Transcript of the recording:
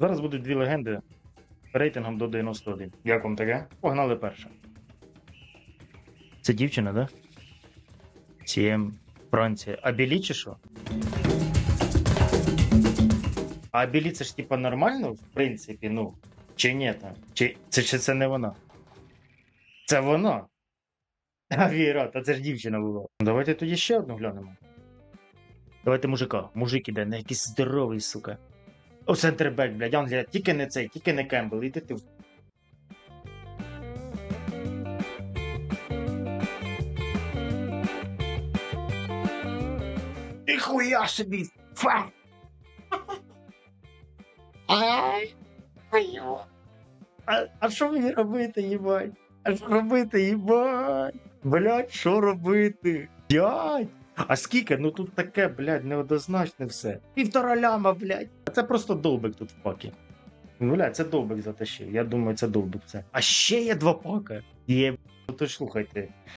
Зараз будуть дві легенди рейтингом до 91. Як вам таке? Погнали перше. Це дівчина, да? Сієм Франція. А білі чи що? А білі це ж типа нормально, в принципі, ну. Чи ні там? Чи це, чи це не вона? Це вона. А Віра, та це ж дівчина була. Давайте тоді ще одну глянемо. Давайте мужика. Мужик іде, не якийсь здоровий, сука. О, центрбек, блядь, Англія, тільки не цей, тільки не Кембл, іди ти в. І собі! Фа! Ай! А, а що мені робити, їбать? А що робити, їбать? Блядь, що робити? Дядь! А скільки? Ну тут таке, блядь, неоднозначне все. Півтора ляма, блядь. Це просто довбик тут в пакі. Ну, бля, це довбик затащив. Я думаю, це довбик це. А ще є два пака. Є. То ж слухайте.